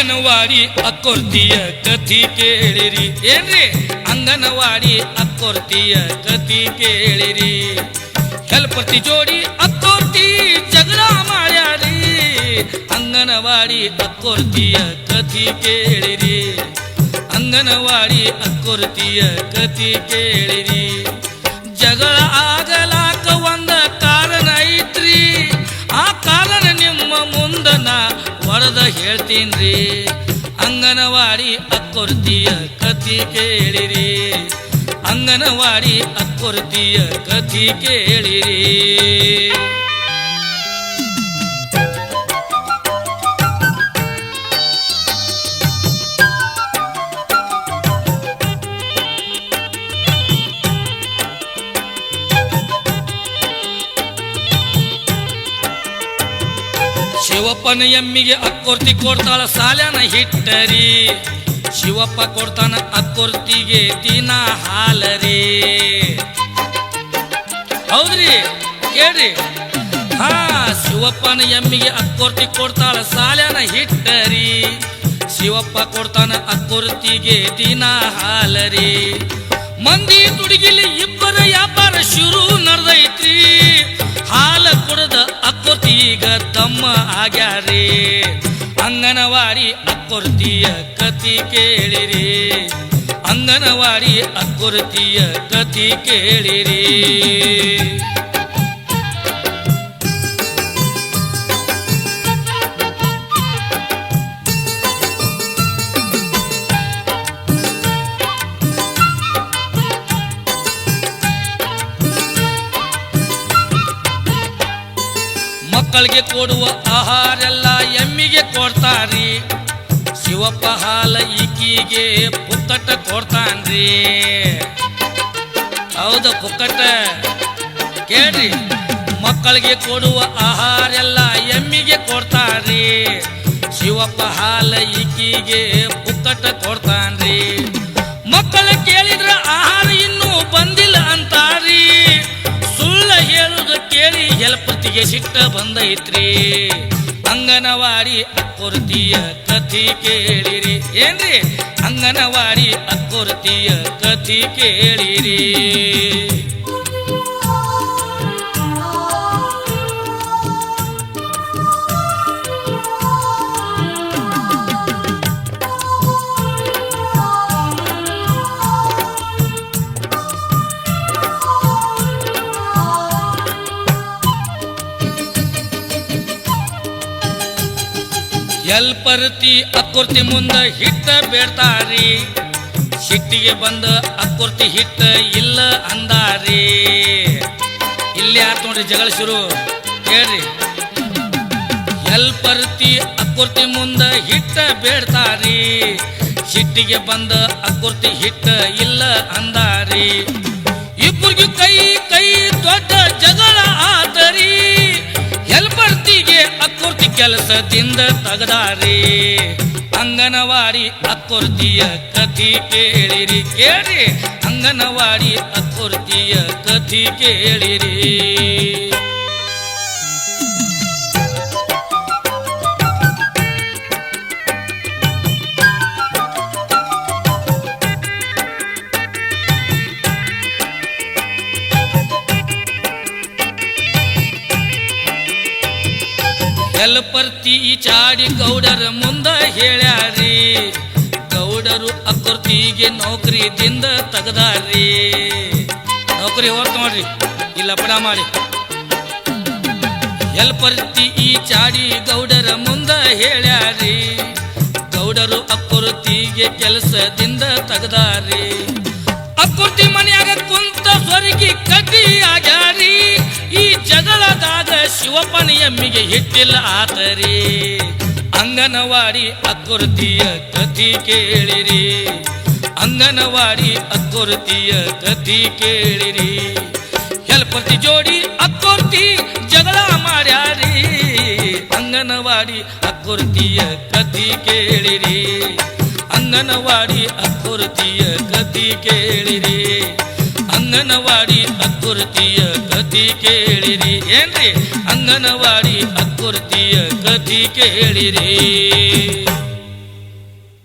ಅಂಗನವಾಡಿ ಅಕ್ಕೊರ್ತಿಯ ಕಥಿ ಕೇಳಿರಿ. ಏನ್ರಿ? ಅಂಗನವಾಡಿ ಅಕ್ಕೊರ್ತಿಯ ಕಥಿ ಕೇಳಿರಿ. ಕಲ್ಪತಿ ಜೋಡಿ ಅಕ್ಕೋರ್ತಿ ಜಗಳ ಮಾಡ್ಯಾರಿ. ಅಂಗನವಾಡಿ ಅಕ್ಕೊರ್ತಿಯ ಕಥಿ ಕೇಳಿರಿ. ಅಂಗನವಾಡಿ ಅಕ್ಕೊರ್ತಿಯ ಕಥಿ ಕೇಳಿರಿ. ಜಗಳ ಆಗಲಾಕ ಒಂದ ಕಾರಣ ಐತ್ರಿ. ಆ ಕಾರಣ ನಿಮ್ಮ ಮುಂದನ ನಾ ಒಡೆದ ಹೇಳ್ತೀನ್ರಿ. ಅಂಗನವಾಡಿ ಅಕ್ಕೊರ್ತಿಯ ಕಥಿ ಕೇಳಿರಿ. ಅಂಗನವಾಡಿ ಅಕ್ಕೊರ್ತಿಯ ಕಥಿ ಕೇಳಿರಿ. ಶಿವಪ್ಪನ ಎಮ್ಮಿಗೆ ಅಕ್ಕೊರ್ತಿ ಕೊಡ್ತಾಳ ಸಾಲ್ಯಾನ ಹಿಟ್ಟರಿ. ಶಿವಪ್ಪ ಕೊಡ್ತಾನ ಅಕ್ಕೊರ್ತಿಗೆ ದಿನ ಹಾಲರಿ. ಹೌದ್ರಿ? ಕೇಳ್ರಿ. ಹಾ, ಶಿವಪ್ಪನ ಎಮ್ಮಿಗೆ ಅಕ್ಕೊರ್ತಿ ಕೊಡ್ತಾಳ ಸಾಲ್ಯಾನ ಹಿಟ್ಟರಿ. ಶಿವಪ್ಪ ಕೊಡ್ತಾನ ಅಕ್ಕೊರ್ತಿಗೆ ದಿನ ಹಾಲರಿ. ಮಂದಿ ತುಡುಗಿಲಿ ಇಬ್ಬರ ವ್ಯಾಪಾರ ಶುರು ನಡೆದೈತ್ರಿ. ಹಾಲ ಈಗ ತಮ್ಮ ಆಗ್ಯಾರಿ? ಅಂಗನವಾಡಿ ಅಕ್ಕೊರ್ತಿಯ ಕತಿ ಕೇಳಿರಿ. ಅಂಗನವಾಡಿ ಅಕ್ಕೊರ್ತಿಯ ಕತಿ ಕೇಳಿರಿ. ಮಕ್ಕಳಿಗೆ ಕೊಡುವ ಆಹಾರೆಲ್ಲ ಎಮ್ಮಿಗೆ ಕೊಡ್ತಾರಿ ಶಿವಪ್ಪ ಹಾಲ ಈಕಿಗೆ ಪುಕ್ಕಟ ಕೊಡ್ತಾನ್ರಿ. ಹೌದ ಪುಕ್ಕಟ ಕೇಳ್ರಿ. ಮಕ್ಕಳಿಗೆ ಕೊಡುವ ಆಹಾರೆಲ್ಲ ಎಮ್ಮಿಗೆ ಕೊಡ್ತಾರಿ ಶಿವಪ್ಪ ಹಾಲ ಈಕಿಗೆ ಸಿಟ್ಟ ಬಂದೈತ್ರಿ. ಅಂಗನವಾಡಿ ಅಕ್ಕುರ್ತಿಯ ಕಥಿ ಕೇಳಿರಿ. ಏನ್ರಿ? ಅಂಗನವಾಡಿ ಅಕ್ಕುರ್ತಿಯ ಕಥಿ ಕೇಳಿರಿ. ಎಲ್ಪರ್ತಿ ಅಕ್ಕೊರ್ತಿ ಮುಂದ ಹಿಟ್ಟ ಬೇಡ್ತಾರಿ? ಸಿಟ್ಟಿಗೆ ಬಂದ ಅಕ್ಕೊರ್ತಿ ಹಿಟ್ಟ ಇಲ್ಲ ಅಂದಾರಿ. ಇಲ್ಲಿ ಆತ್ ನೋಡ್ರಿ ಜಗಳ ಶುರು. ಹೇಳ್ರಿ. ಎಲ್ಪರ್ತಿ ಅಕ್ಕೊರ್ತಿ ಮುಂದ ಹಿಟ್ಟ ಬೇಡ್ತಾರಿ? ಸಿಟ್ಟಿಗೆ ಬಂದ ಅಕ್ಕೊರ್ತಿ ಹಿಟ್ಟ ಇಲ್ಲ ಅಂದಾರಿ. ಇಬ್ಬರಿಗೂ ಕೈ ಕೈ ದೊಡ್ಡ ಕೆಲಸದಿಂದ ತಗದಾರಿ. ಅಂಗನವಾಡಿ ಅಕ್ಕುರ್ತಿಯ ಕಥಿ ಕೇಳಿರಿ ಕೇಳಿ ಅಂಗನವಾಡಿ ಅಕ್ಕುರ್ತಿಯ ಕಥಿ ಕೇಳಿರಿ. ಎಲ್ಪರ್ತಿ ಚಾಡಿ ಗೌಡರ ಮುಂದ ಹೇಳ್ಯಾರಿ ಗೌಡರು ಅಕ್ಕೊರ್ತಿಗೆ ನೌಕರಿದಿಂದ ತೆಗದಾರಿ ನೌಕರಿ ಹೊರತು ಮಾಡ್ರಿ ಇಲ್ಲ ಪಡ ಮಾಡಿ. ಎಲ್ಪರ್ತಿ ಈ ಚಾಡಿ ಗೌಡರ ಮುಂದ ಹೇಳ್ಯಾರಿ ಗೌಡರು ಅಕೃತಿಗೆ ಕೆಲಸದಿಂದ ತೆಗದಾರಿ ಅಕೃತಿ ಮನೆಯಾಗ ಕುಂತ ಸ್ವರ್ಗಿ ಕಡ್ಡಿ ಆಗ್ಯಾರಿ ಈ ಜಗಳದಾಗ ಶಿವಪ್ಪನ ಎಮ್ಮಿಗೆ ಹಿಟ್ಟಿಲ್ಲ ಆತರಿ. ಅಂಗನವಾಡಿ ಅಕ್ಕೊರ್ತಿಯ ಕಥಿ ಕೇಳಿರಿ. ಅಂಗನವಾಡಿ ಅಕ್ಕೊರ್ತಿಯ ಕಥಿ ಕೇಳಿರಿ. ಹೆಲ್ಪತಿ ಜೋಡಿ ಅಕ್ಕೊರ್ತಿ ಜಗಳ ಮಾಡ್ಯಾರಿ. ಅಂಗನವಾಡಿ ಅಕ್ಕೊರ್ತಿಯ ಕಥಿ ಕೇಳಿರಿ. ಅಂಗನವಾಡಿ ಅಕ್ಕೊರ್ತಿಯ ಕಥಿ ಕೇಳಿರಿ. ಅಂಗನವಾಡಿ ಅಕ್ಕುರ್ತಿಯ ಕಥಿ ಕೇಳಿರಿ. ಏನ್ರಿ? ಅಂಗನವಾಡಿ ಅಕ್ಕುರ್ತಿಯ ಕಥಿ ಕೇಳಿರಿ.